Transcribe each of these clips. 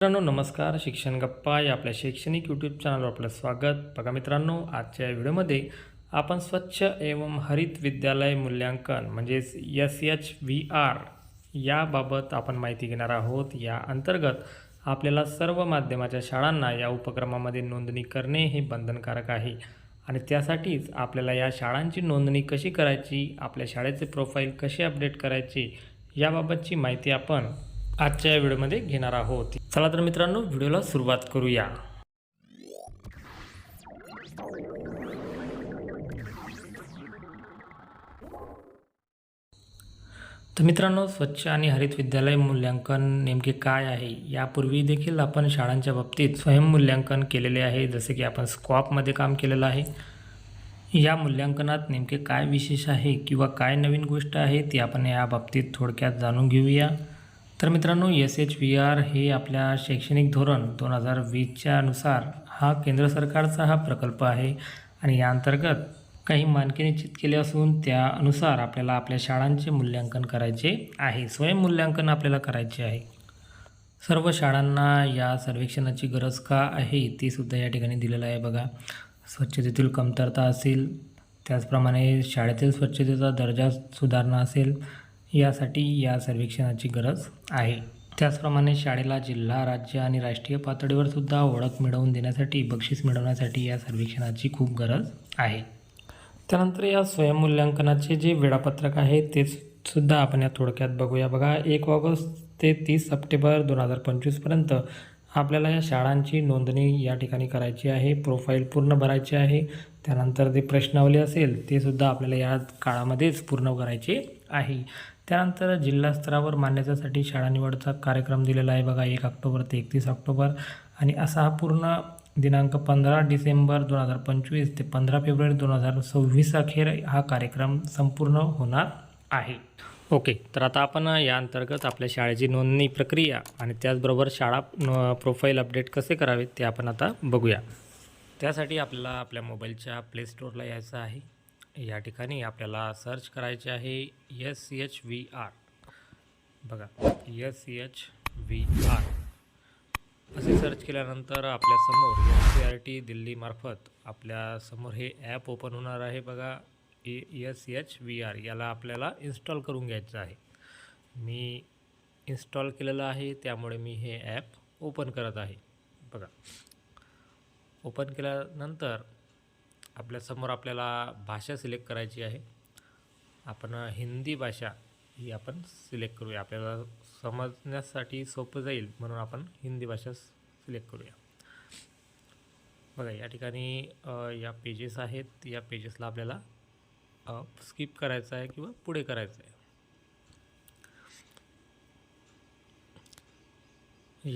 मित्रांनो नमस्कार. शिक्षण गप्पा या आपल्या शैक्षणिक यूट्यूब चॅनलवर आपलं स्वागत. बघा मित्रांनो आजच्या या व्हिडिओमध्ये आपण स्वच्छ एवं हरित विद्यालय मूल्यांकन म्हणजेच एस एच व्ही आर याबाबत आपण माहिती घेणार आहोत. या अंतर्गत आपल्याला सर्व माध्यमाच्या शाळांना या उपक्रमामध्ये नोंदणी करणे हे बंधनकारक आहे. आणि त्यासाठीच आपल्याला या शाळांची नोंदणी कशी करायची आपल्या शाळेचे प्रोफाईल कसे अपडेट करायचे याबाबतची माहिती आपण आजच्या या व्हिडिओमध्ये घेणार आहोत. चला तर मित्रांनो व्हिडिओला सुरुवात करूया. तर मित्रांनो स्वच्छ आणि हरित विद्यालय मूल्यांकन नेमके काय आहे? यापूर्वी देखील आपण शाळांच्या बाबतीत स्वयंमूल्यांकन केलेले आहे जसे की आपण स्कॉपमध्ये काम केलेलं आहे. या मूल्यांकनात नेमके काय विशेष आहे किंवा काय नवीन गोष्ट आहे ती आपण या बाबतीत थोडक्यात जाणून घेऊया. तर मित्रांनो एस एच व्ही आर हे आपल्या शैक्षणिक धोरण दोन हजार वीसच्या नुसार हा केंद्र सरकारचा हा प्रकल्प आहे आणि या अंतर्गत काही मानके निश्चित केले असून त्यानुसार आपल्याला आपल्या शाळांचे मूल्यांकन करायचे आहे स्वयंमूल्यांकन आपल्याला करायचे आहे. सर्व शाळांना या सर्वेक्षणाची गरज का आहे ती सुद्धा या ठिकाणी दिलेलं आहे बघा. स्वच्छतेतील कमतरता असेल त्याचप्रमाणे शाळेतील स्वच्छतेचा दर्जा सुधारणा असेल यासाठी या सर्वेक्षणाची गरज आहे. त्याचप्रमाणे शाळेला जिल्हा राज्य आणि राष्ट्रीय पातळीवर सुद्धा ओळख मिळवून देण्यासाठी बक्षीस मिळवण्यासाठी या सर्वेक्षणाची खूप गरज आहे. त्यानंतर या स्वयंमूल्यांकनाचे जे वेळापत्रक आहे ते सुद्धा आपण या थोडक्यात बघूया. बघा एक ऑगस्ट ते तीस सप्टेंबर दोन हजार पंचवीसपर्यंत आपल्याला या शाळांची नोंदणी या ठिकाणी करायची आहे प्रोफाईल पूर्ण भरायची आहे. त्यानंतर जे प्रश्नावली असेल ते सुद्धा आपल्याला या काळामध्येच पूर्ण करायचे आहे. त्यानंतर जिल्हास्तरावर मान्यतेसाठी शाळा निवडचा कार्यक्रम दिलेला आहे. बघा एक ऑक्टोबर ते एकतीस ऑक्टोबर. आणि असा हा पूर्ण दिनांक पंधरा डिसेंबर दोन हजार पंचवीस ते पंधरा फेब्रुवारी दोन हजार सव्वीस अखेर हा कार्यक्रम संपूर्ण होणार आहे. ओके तर आता आपण या अंतर्गत आपल्या शाळेची नोंदणी प्रक्रिया आणि त्याचबरोबर शाळा प्रोफाईल अपडेट कसे करावे ते आपण आता बघूया. त्यासाठी आपल्याला आपल्या मोबाईलच्या प्ले स्टोअरला यायचं आहे. या ठिकाणी आपल्याला सर्च करायचे आहे एस एच व्ही आर बघा एस एच व्ही आर असे सर्च केल्यानंतर आपल्यासमोर एन सी आर टी दिल्लीमार्फत आपल्यासमोर हे ॲप ओपन होणार आहे बघा. ए एस एच व्ही आर याला आपल्याला इन्स्टॉल करून घ्यायचं आहे. मी इन्स्टॉल केलेलं आहे त्यामुळे मी हे ॲप ओपन करत आहे. बघा ओपन केल्यानंतर आपल्यासमोर आपल्याला भाषा सिलेक्ट करायची आहे. आपण हिंदी भाषा ही आपण सिलेक्ट करूया. आपल्याला समजण्यासाठी सोपं जाईल म्हणून आपण हिंदी भाषा सिलेक्ट करूया. बघा या ठिकाणी या पेजेस आहेत. या पेजेसला आपल्याला स्किप करायचं आहे किंवा पुढे करायचं आहे.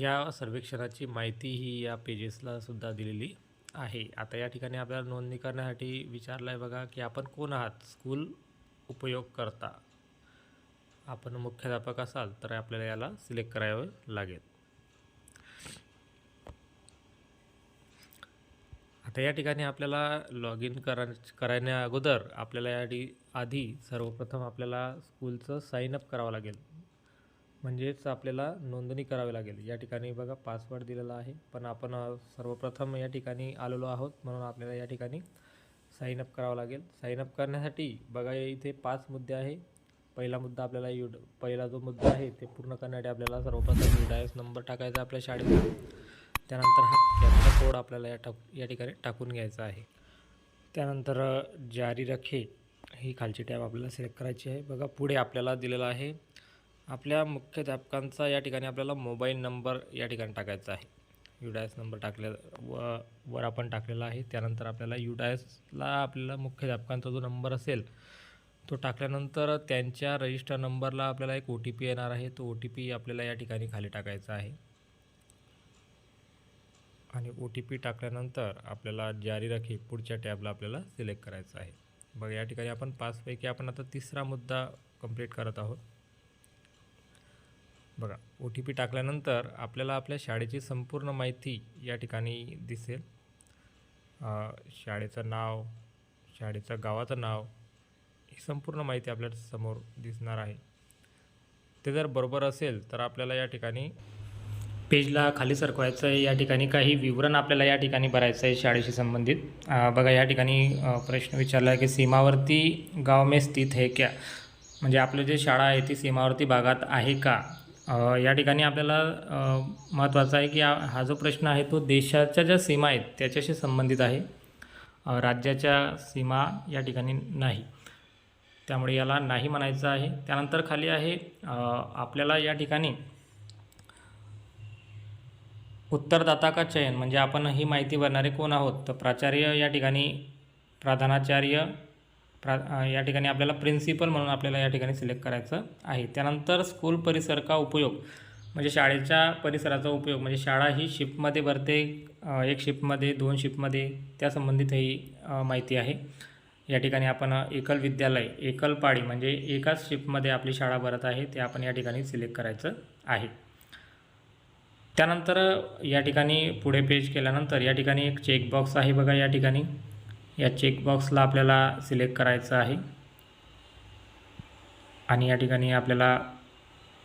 या सर्वेक्षणाची माहिती ही या पेजेसला सुद्धा दिलेली. आहे. आता या ठिकाणी आपल्याला नोंदणी करण्यासाठी विचारलं आहे बघा की आपण कोण आहात? स्कूल उपयोग करता आपण मुख्याध्यापक असाल तर आपल्याला याला सिलेक्ट करावं लागेल. आता या ठिकाणी आपल्याला लॉग इन करा करण्या अगोदर आपल्याला या आधी सर्वप्रथम आपल्याला स्कूलचं साईन अप करावं लागेल. म्हणजेच आपल्याला नोंदणी करावी लागेल. या ठिकाणी बघा पासवर्ड दिलेला आहे. पण आपण सर्वप्रथम या ठिकाणी आलेलो आहोत. म्हणून आपल्याला या ठिकाणी साइनअप करावं लागेल. साइनअप करण्यासाठी बघा इथे पाच मुद्दे आहे. पहिला मुद्दा आपल्याला यू पहिला जो मुद्दा आहे ते पूर्ण करण्यासाठी आपल्याला सर्वप्रथम यू डायस नंबर टाकायचा आपल्या शाळेचा. त्यानंतर हा कॅपचा कोड आपल्याला या टाक या ठिकाणी टाकून घ्यायचा आहे. त्यानंतर जारी रखे ही खालची टॅब आपल्याला सिलेक्ट करायची आहे. बघा पुढे आपल्याला दिलेला आहे आपल्या मुख्याध्यापकांचा या ठिकाणी आपल्याला मोबाईल नंबर या ठिकाणी टाकायचा आहे. युडायस नंबर टाकले व वर आपण टाकलेला आहे. त्यानंतर आपल्याला युडायसला आपल्याला मुख्याध्यापकांचा जो नंबर असेल तो टाकल्यानंतर त्यांच्या रजिस्टर नंबरला आपल्याला एक ओ टी पी येणार आहे. तो ओ टी पी आपल्याला या ठिकाणी खाली टाकायचा आहे. आणि ओ टी पी टाकल्यानंतर आपल्याला जारी राखी पुढच्या टॅबला आपल्याला सिलेक्ट करायचं आहे. बघा या ठिकाणी आपण पाचपैकी आपण आता तिसरा मुद्दा कंप्लीट करत आहोत. बघा ओ टी पी टाकल्यानंतर आपल्याला आपल्या शाळेची संपूर्ण माहिती या ठिकाणी दिसेल. शाळेचं नाव शाळेचं गावाचं नाव ही संपूर्ण माहिती आपल्यासमोर दिसणार आहे. ते जर बरोबर असेल तर आपल्याला या ठिकाणी पेजला खाली सरकवायचं आहे. या ठिकाणी काही विवरण आपल्याला या ठिकाणी भरायचं आहे शाळेशी संबंधित. बघा या ठिकाणी प्रश्न विचारला आहे की सीमावर्ती गाव में स्थित आहे क्या? म्हणजे आपलं जे शाळा आहे ती सीमावर्ती भागात आहे का? या ठिकाणी आपल्याला महत्त्वाचा महत्त्वाचं आहे की हा जो प्रश्न आहे तो देशाच्या ज्या सीमा आहेत त्याच्याशी संबंधित आहे. राज्याच्या सीमा या ठिकाणी नाही. त्यामुळे याला नाही म्हणायचं आहे. त्यानंतर खाली आहे आपल्याला या ठिकाणी उत्तरदाता का चयन म्हणजे आपण ही माहिती भरणारे कोण आहोत? तर प्राचार्य या ठिकाणी प्रधानाचार्य प्रा या ठिकाणी आपल्याला प्रिन्सिपल म्हणून आपल्याला या ठिकाणी सिलेक्ट करायचं आहे. त्यानंतर स्कूल परिसर का उपयोग म्हणजे शाळेच्या परिसराचा उपयोग म्हणजे शाळा ही शिफ्टमध्ये भरते एक शिफ्टमध्ये दोन शिफ्टमध्ये त्या संबंधित ही माहिती आहे. या ठिकाणी आपण एकल विद्यालय एकल पाळी म्हणजे एकाच शिफ्टमध्ये आपली शाळा भरत आहे ते आपण या ठिकाणी सिलेक्ट करायचं आहे. त्यानंतर या ठिकाणी पुढे पेज केल्यानंतर या ठिकाणी एक चेकबॉक्स आहे बघा या ठिकाणी. या चेकबॉक्सला आपल्याला सिलेक्ट करायचं आहे. आणि या ठिकाणी आपल्याला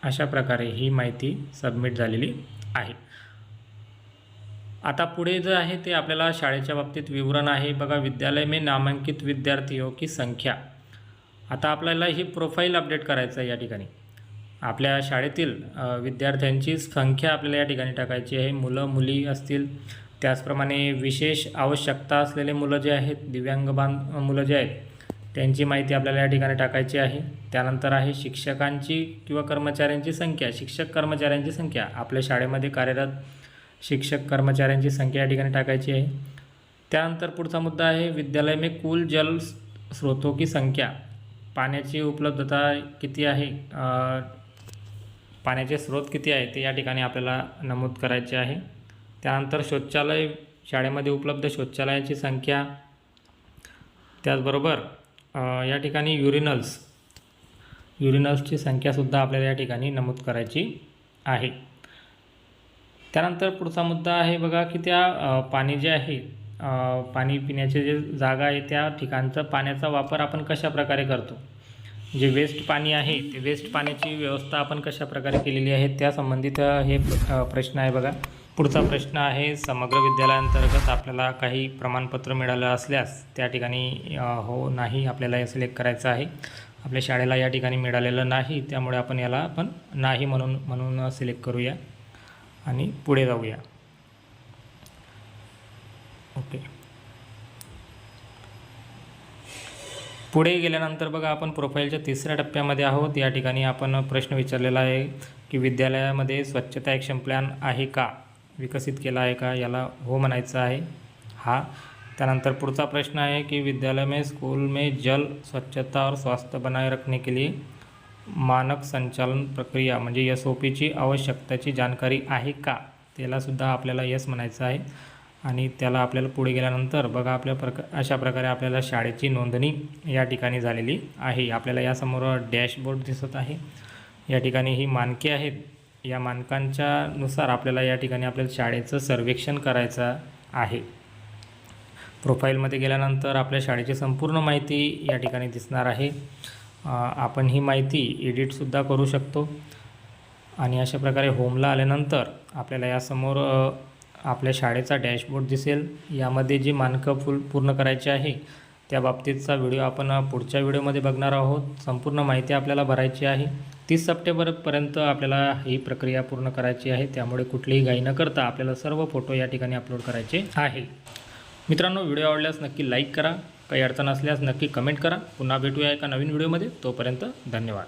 अशा प्रकारे ही माहिती सबमिट झालेली आहे. आता पुढे जे आहे ते आपल्याला शाळेच्या बाबतीत विवरण आहे. बघा विद्यालय में नामांकित विद्यार्थियों की संख्या. आता आपल्याला ही प्रोफाईल अपडेट करायचं आहे या ठिकाणी. आपल्या शाळेतील विद्यार्थ्यांची संख्या आपल्याला या ठिकाणी टाकायची आहे. मुलं मुली असतील त्याचप्रमाणे विशेष आवश्यकता असलेले मुलं जे आहेत दिव्यांग बांध मुलं जे आहेत त्यांची माहिती आपल्याला या ठिकाणी टाकायची आहे. त्यानंतर आहे शिक्षकांची किंवा कर्मचाऱ्यांची संख्या. शिक्षक कर्मचाऱ्यांची संख्या. आपल्या शाळेमध्ये कार्यरत शिक्षक कर्मचाऱ्यांची संख्या या ठिकाणी टाकायची आहे. त्यानंतर पुढचा मुद्दा आहे विद्यालय में कुल जल स्रोतों की संख्या. पाण्याची उपलब्धता किती आहे? पाण्याचे स्रोत किती आहे? ते या ठिकाणी आपल्याला नमूद करायचे आहे. त्यानंतर शौचालय शाळेमध्ये उपलब्ध शौचालयांची संख्या. त्याचबरोबर या ठिकाणी युरिनल्स युरिनल्सची संख्यासुद्धा आपल्याला या ठिकाणी नमूद करायची आहे. त्यानंतर पुढचा मुद्दा आहे बघा की त्या पाणी जे आहे पाणी पिण्याचे जे जागा आहे त्या ठिकाणचा पाण्याचा वापर आपण कशा प्रकारे करतो? जे वेस्ट पाणी आहे ते वेस्ट पाण्याची व्यवस्था आपण कशा प्रकारे केलेली आहे त्या संबंधित हे प्रश्न आहे बघा. पुढचा प्रश्न आहे समग्र विद्यालयांतर्गत आपल्याला काही प्रमाणपत्र मिळालं असल्यास त्या ठिकाणी हो नाही आपल्याला हे सिलेक्ट करायचं आहे. आपल्या शाळेला या ठिकाणी मिळालेलं नाही त्यामुळे आपण याला आपण नाही म्हणून म्हणून सिलेक्ट करूया आणि पुढे जाऊया. ओके. पुढे गेल्यानंतर बघा आपण प्रोफाईलच्या तिसऱ्या टप्प्यामध्ये आहोत. या ठिकाणी आपण प्रश्न विचारलेला आहे की विद्यालयामध्ये स्वच्छता ॲक्शन प्लॅन आहे का? विकसित केला आहे का याला हो म्हणायचं आहे. हा. त्यानंतर पुढचा प्रश्न आहे कि विद्यालय में स्कूल में जल स्वच्छता और स्वास्थ्य बनाए रखने के लिए मानक संचालन प्रक्रिया म्हणजे एस ओ पीची आवश्यकताची जानकारी आहे का? त्यालासुद्धा आपल्याला यस म्हणायचं आहे. आणि त्याला आपल्याला पुढे गेल्यानंतर बघा आपल्या प्रका अशा प्रकारे आपल्याला शाळेची नोंदणी या ठिकाणी झालेली आहे. आपल्याला यासमोर डॅशबोर्ड दिसत आहे. या ठिकाणी ही मानके आहेत. या मानकांच्या नुसार आपल्याला या ठिकाणी आपल्याला शाळेचं सर्वेक्षण करायचं आहे. प्रोफाईलमध्ये गेल्यानंतर आपल्या शाळेची संपूर्ण माहिती या ठिकाणी दिसणार आहे. आपण ही माहिती एडिटसुद्धा करू शकतो. आणि अशा प्रकारे होमला आल्यानंतर आपल्याला यासमोर आपल्या शाळेचा डॅशबोर्ड दिसेल. यामध्ये जी मानकं फुल पूर्ण करायची आहे त्या बाबतीतचा व्हिडिओ आपण पुढच्या व्हिडिओमध्ये बघणार आहोत. संपूर्ण माहिती आपल्याला भरायची आहे. तीस सप्टेंबरपर्यंत आपल्याला ही प्रक्रिया पूर्ण करायची आहे. त्यामुळे कुठलीही घाई न करता आपल्याला सर्व फोटो या ठिकाणी अपलोड करायचे आहे. मित्रांनो व्हिडिओ आवडल्यास नक्की लाईक करा. काही अडचण असल्यास नक्की कमेंट करा. पुन्हा भेटूया एका नवीन व्हिडिओमध्ये. तोपर्यंत धन्यवाद.